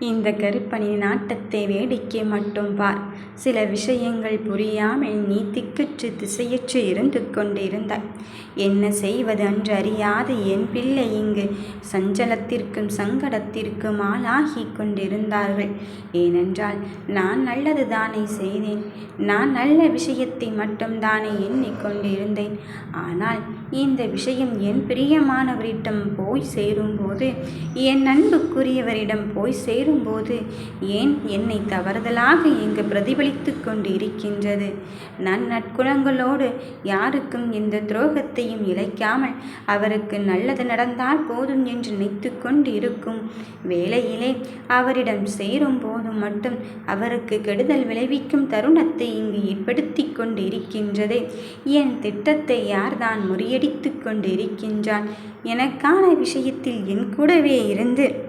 இந்த கருப்பனின் ஆட்டத்தை வேடிக்கை மட்டும் பார். சில விஷயங்கள் புரியாமல் நீ திக்கற்று திசையற்று இருந்து கொண்டிருந்தாய். என்ன செய்வது அன்றறியாது என் பிள்ளை இங்கு சஞ்சலத்திற்கும் சங்கடத்திற்கும் ஆளாகிக் கொண்டிருந்தார்கள். ஏனென்றால் நான் நல்லது தானே செய்தேன். நான் நல்ல விஷயத்தை மட்டும் தானே எண்ணிக்கொண்டிருந்தேன் ஆனால் இந்த விஷயம் என் பிரியமானவரிடம் போய் சேரும்போது என் அன்புக்குரியவரிடம் போய் சேரும்போது ஏன் என்னை தவறுதலாக இங்கு பிரதிபலித்துக்கொண்டு இருக்கின்றது நான் நற்குணங்களோடு யாருக்கும் எந்த துரோகத்தையும் இழைக்காமல் அவருக்கு நல்லது நடந்தால் போதும் என்று நினைத்துக்கொண்டு இருக்கும் வேளையிலே அவரிடம் சேரும்போது மட்டும் அவருக்கு கெடுதல் விளைவிக்கும் தருணத்தை இங்கு ஏற்படுத்திக் கொண்டிருக்கின்றதே. என் திட்டத்தை யார்தான் முறியடித்துக் கொண்டிருக்கின்றான். எனக்கான விஷயத்தில் என் கூடவே இருந்து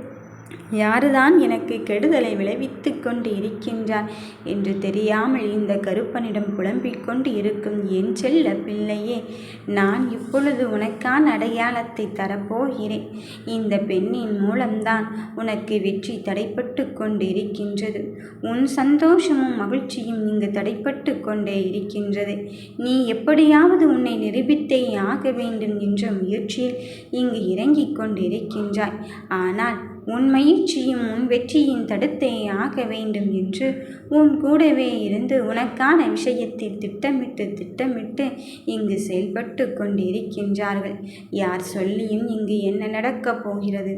யாருதான் எனக்கு கெடுதலை விளைவித்துக் கொண்டு இருக்கின்றார் என்று தெரியாமல் இந்த கருப்பனிடம் புலம்பிக் கொண்டு இருக்கும் என் செல்ல பிள்ளையே நான் இப்பொழுது உனக்கான அடையாளத்தை தரப்போகிறேன். இந்த பெண்ணின் மூலம்தான் உனக்கு வெற்றி தடைப்பட்டு கொண்டிருக்கின்றது. உன் சந்தோஷமும் மகிழ்ச்சியும் இங்கு தடைப்பட்டு கொண்டே இருக்கின்றது. நீ எப்படியாவது உன்னை நிரூபித்தே ஆக வேண்டும் என்ற முயற்சியில் இங்கு இறங்கிக் கொண்டிருக்கின்றாய். ஆனால் உன் மகிழ்ச்சியும் உன் வெற்றியின் தடுத்தே ஆக வேண்டும் என்று உன் கூடவே இருந்து உனக்கான விஷயத்தில் திட்டமிட்டு திட்டமிட்டு இங்கு செயல்பட்டு கொண்டிருக்கின்றார்கள். யார் சொல்லியும் இங்கு என்ன நடக்கப் போகிறது?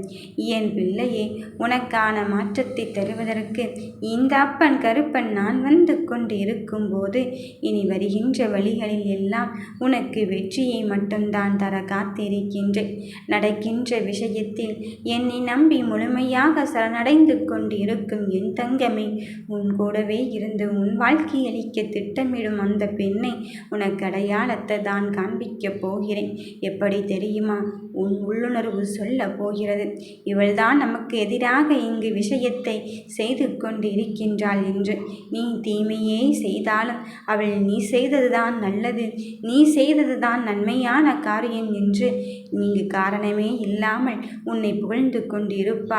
என் பிள்ளையே உனக்கான மாற்றத்தை தருவதற்கு இந்த அப்பன் கருப்பன் நான் வந்து கொண்டிருக்கும்போது இனி வருகின்ற வழிகளில் எல்லாம் உனக்கு வெற்றியை மட்டும்தான் தர காத்திருக்கின்றேன். நடக்கின்ற விஷயத்தில் என்னை நம்பி முழுமையாக சரணடைந்து கொண்டிருக்கும் என் தங்கமே உன் கூடவே இருந்து உன் வாழ்க்கையளிக்க திட்டமிடும் அந்த பெண்ணை உனக்கு அடையாளத்தை தான் காண்பிக்கப் போகிறேன். எப்படி தெரியுமா? உன் உள்ளுணர்வு சொல்ல போகிறது. இவள்தான் நமக்கு எதிராக இங்கு விஷயத்தை செய்து கொண்டிருக்கின்றாள் என்று. நீ தீமையே செய்தாலும் அவள் நீ செய்ததுதான் நல்லது நீ செய்ததுதான் நன்மையான காரியம் என்று இங்கு காரணமே இல்லாமல் உன்னை புகழ்ந்து கொண்டிருப்பாள்.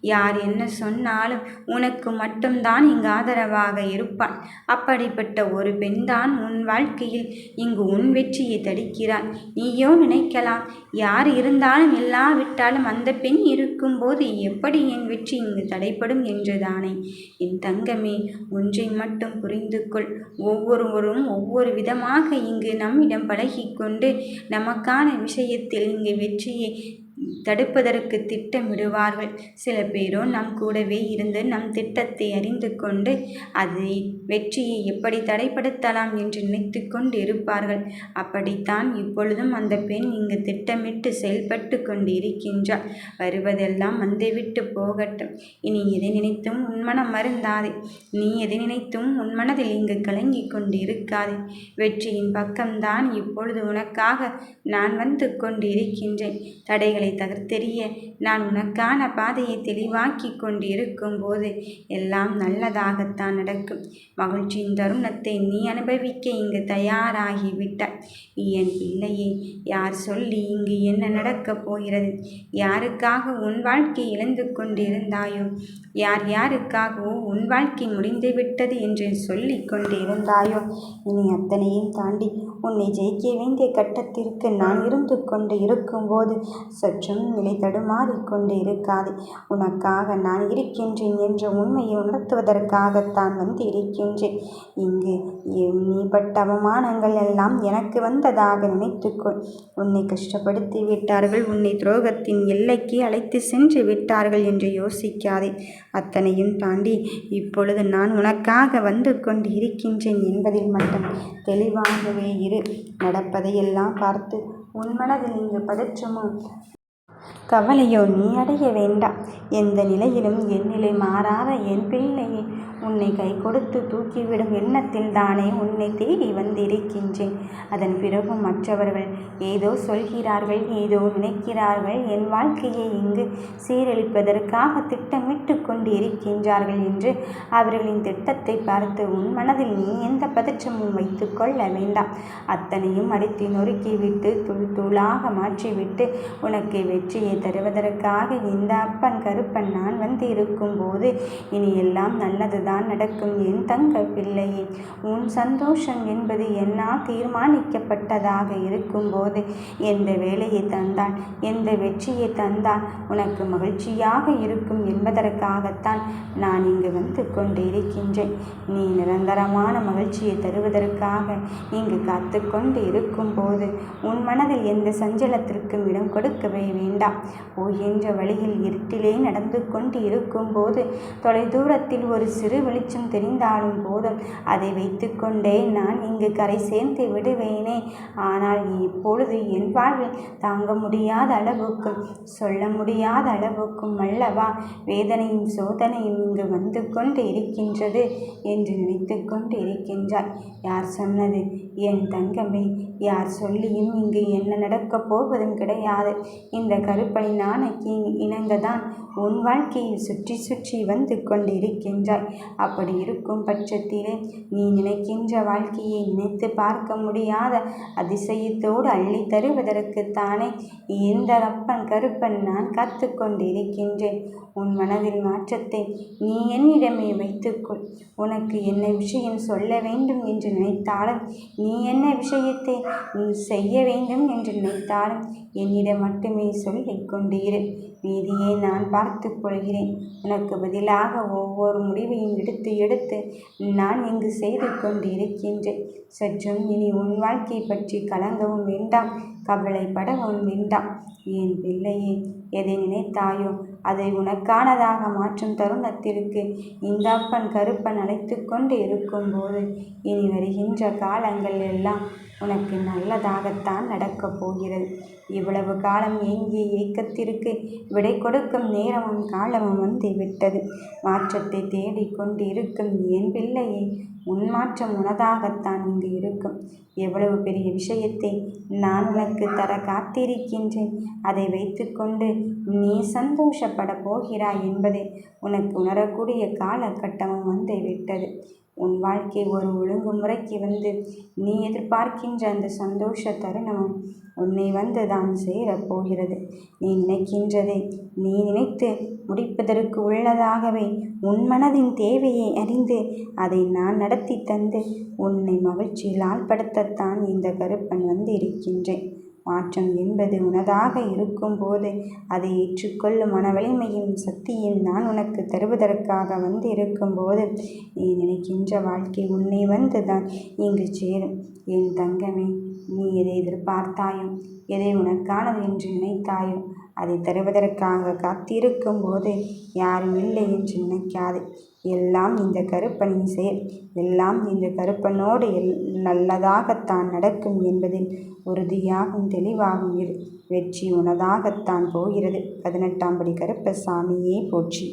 யார் என்ன சொன்னாலும் உனக்கு மட்டும்தான் இங்கு ஆதரவாக இருப்பாள். அப்படிப்பட்ட ஒரு பெண்தான் உன் வாழ்க்கையில் இங்கு உன் வெற்றியை தடுக்கிறாள். நீயோ நினைக்கலாம் யார் இருந்தாலும் இல்லாவிட்டாலும் அந்த பெண் இருக்கும்போது எப்படி என் வெற்றி இங்கு தடைப்படும் என்றுதானே. என் தங்கமே ஒன்றை மட்டும் புரிந்து கொள். ஒவ்வொருவரும் ஒவ்வொரு விதமாக இங்கு நம்மிடம் பழகிக்கொண்டு நமக்கான விஷயத்தில் இங்கு வெற்றியை தடுப்பதற்கு திட்டமிடுவார்கள். சில பேரோ நம் கூடவே இருந்து நம் திட்டத்தை அறிந்து கொண்டு அதை வெற்றியை எப்படி தடைப்படுத்தலாம் என்று நினைத்துக்கொண்டு இருப்பார்கள் அப்படித்தான் இப்பொழுதும் அந்த பெண் இங்கு திட்டமிட்டு செயல்பட்டு கொண்டு இருக்கின்றாள் வருவதெல்லாம் வந்துவிட்டு போகட்டும். இனி எதை நினைத்தும் உன் மனம் நீ எதை நினைத்தும் உன் மனதில் இங்கு கொண்டு இருக்காதே வெற்றியின் பக்கம்தான் இப்பொழுது உனக்காக நான் வந்து கொண்டிருக்கின்றேன். தடைகளை த தகர்த்தெறிய நான் உனக்கான பாதையை தெளிவாக்கிக் கொண்டிருக்கும்போது எல்லாம் நல்லதாகத்தான் நடக்கும். மகிழ்ச்சியின் தருணத்தை நீ அனுபவிக்க இங்கு தயாராகிவிட்ட என் பிள்ளையே யார் சொல்லி இங்கு என்ன நடக்கப் போகிறது? யாருக்காக உன் வாழ்க்கை இழந்து கொண்டிருந்தாயோ யார் யாருக்காகவோ உன் வாழ்க்கை முடிந்துவிட்டது என்று சொல்லி கொண்டிருந்தாயோ இனி அத்தனையும் தாண்டி உன்னை ஜெயிக்க வேண்டிய கட்டத்திற்கு நான் இருந்து கொண்டு இருக்கும்போது சற்றும் நிலை தடுமாறிக்கொண்டு இருக்காதே. உனக்காக நான் இருக்கின்றேன் என்ற உண்மையை உணர்த்துவதற்காகத்தான் வந்து இருக்கின்றேன். இங்கு நீ பட்ட அவமானங்கள் எல்லாம் எனக்கு வந்ததாக நினைத்துக்கொள். உன்னை கஷ்டப்படுத்தி விட்டார்கள் உன்னை துரோகத்தின் எல்லைக்கு அழைத்து சென்று விட்டார்கள் என்று யோசிக்காதே. அத்தனையும் தாண்டி இப்பொழுது நான் உனக்காக வந்து கொண்டு இருக்கின்றேன் என்பதில் மட்டும் தெளிவாகவே இரு. நடப்பதையெல்லாம் பார்த்து உன் மனதில் இங்கு பதற்றமோ கவலையோ நீ அடைய வேண்டாம். எந்த நிலையிலும் என் நிலை மாறாத என் பிள்ளையே உன்னை கை கொடுத்து தூக்கிவிடும் எண்ணத்தில் தானே உன்னை தேடி வந்திருக்கின்றேன். அதன் பிறகும் மற்றவர்கள் ஏதோ சொல்கிறார்கள் ஏதோ நினைக்கிறார்கள். என் வாழ்க்கையை இங்கு சீரழிப்பதற்காக திட்டமிட்டு கொண்டு இருக்கின்றார்கள் என்று அவர்களின் திட்டத்தை பார்த்து உன் மனதில் நீ எந்த பதற்றமும் வைத்துக் கொள்ள வேண்டாம். அத்தனையும் அடித்து நொறுக்கிவிட்டு துள் தூளாக மாற்றிவிட்டு உனக்கு வெற்றியை தருவதற்காக இந்த அப்பன் கருப்பன் நான் வந்து இருக்கும்போது இனி எல்லாம் நல்லதுதான். நடக்கும் என் தங்க பிள்ளையே உன் சந்தோஷம் என்பது என்னால் தீர்மானிக்கப்பட்டதாக இருக்கும்போது எந்த வேலையை தந்தால் எந்த வெற்றியை தந்தால் உனக்கு மகிழ்ச்சியாக இருக்கும் என்பதற்காகத்தான் நான் இங்கு வந்து கொண்டிருக்கின்றேன். நீ நிரந்தரமான மகிழ்ச்சியை தருவதற்காக இங்கு காத்து கொண்டு இருக்கும்போது உன் மனதில் எந்த சஞ்சலத்திற்கும் இடம் கொடுக்கவே வேண்டாம். போகின்ற வழியில் இருட்டிலே நடந்து கொண்டு இருக்கும்போது தொலைதூரத்தில் ஒரு சிறு வெளிச்சம் தெரிந்தாலும் போதும். அதை வைத்துக்கொண்டே நான் இங்கு கரை சேர்த்து விடுவேனே. ஆனால் இப்பொழுது என் வாழ்வில் தாங்க முடியாத அளவுக்கும் சொல்ல முடியாத அளவுக்கும் அல்லவா? வேதனையும் சோதனையும் இங்கு வந்து கொண்டு இருக்கின்றது என்று நினைத்து கொண்டு இருக்கின்றாய் யார் சொன்னது? என் தங்கமே யார் சொல்லியும் இங்கு என்ன நடக்கப் போவதும் கிடையாது. இந்த கருப்பை நாளைக்கு இணங்கதான் உன் வாழ்க்கையை சுற்றி சுற்றி வந்து கொண்டிருக்கின்றாய். அப்படி இருக்கும் பட்சத்திலே நீ நினைக்கின்ற வாழ்க்கையை நினைத்து பார்க்க முடியாத அதிசயத்தோடு அள்ளி தருவதற்குத்தானே இந்த அப்பன் கருப்பன் நான் காத்து கொண்டிருக்கின்றேன். உன் மனதில் மாற்றத்தை நீ என்னிடமே வைத்துக்கொள் உனக்கு என்ன விஷயம் சொல்ல வேண்டும் என்று நினைத்தாலும் நீ என்ன விஷயத்தை செய்ய வேண்டும் என்று நினைத்தாலும் என்னிடம் மட்டுமே சொல்லிக் இரு. மீதியை நான் பார்த்து கொள்கிறேன். உனக்கு பதிலாக ஒவ்வொரு முடிவையும் எடுத்து எடுத்து நான் இங்கு செய்து கொண்டிருக்கின்றேன். சற்றும் இனி உன் வாழ்க்கை பற்றி கலங்கவும் வேண்டாம். கவலைப்படவும் வேண்டாம். என் பிள்ளையே எதை நினைத்தாயோ அதை உனக்கானதாக மாற்றும் தருணத்திற்கு இந்த அப்பன் கருப்பன் அழைத்து கொண்டு இருக்கும்போது இனி வருகின்ற காலங்கள் எல்லாம் உனக்கு நல்லதாகத்தான் நடக்கப் போகிறது. இவ்வளவு காலம் ஏங்கிய ஏக்கத்திற்கு விடை கொடுக்கும் நேரமும் காலமும் வந்து விட்டது மாற்றத்தை தேடிக்கொண்டு இருக்கும் என் உன் உன்மாற்றம் உனதாகத்தான் இங்கு இருக்கும். எவ்வளவு பெரிய விஷயத்தை நான் உனக்கு தர காத்திருக்கின்றேன். அதை வைத்துக்கொண்டு நீ சந்தோஷப்பட போகிறாய் என்பதை உனக்கு உணரக்கூடிய காலகட்டமும் வந்து விட்டது உன் வாழ்க்கை ஒரு ஒழுங்குமுறைக்கு வந்து நீ எதிர்பார்க்கின்ற அந்த சந்தோஷ தருணமும் உன்னை வந்து தான் சேரப்போகிறது நீ நினைக்கின்றதை நீ நினைத்து முடிப்பதற்கு உள்ளதாகவே உன் மனதின் தேவையை அறிந்து அதை நான் நடத்தி தந்து உன்னை மகிழ்ச்சியில் ஆள்படுத்தத்தான் இந்த கருப்பன் வந்து இருக்கின்றேன் மாற்றம் என்பது உனதாக இருக்கும்போது அதை ஏற்றுக்கொள்ளும் மனவலிமையும் சக்தியும் நான் உனக்கு தருவதற்காக வந்து இருக்கும்போது நீ நினைக்கின்ற வாழ்க்கை உன்னை வந்து தான் இங்கு சேரும். என் தங்கமே நீ எதை எதிர்பார்த்தாயோ எதை உனக்கானது என்று நினைத்தாயோ அதை தருவதற்காக காத்திருக்கும் போது யாரும் இல்லை என்று நினைக்காது. எல்லாம் இந்த கருப்பனின் செயல். எல்லாம் இந்த கருப்பனோடு எல் நல்லதாகத்தான் நடக்கும் என்பதில் உறுதியாகும் தெளிவாகும் இரு வெற்றி உனதாகத்தான் போகிறது. பதினெட்டாம் படி கருப்பசாமியே போற்றி.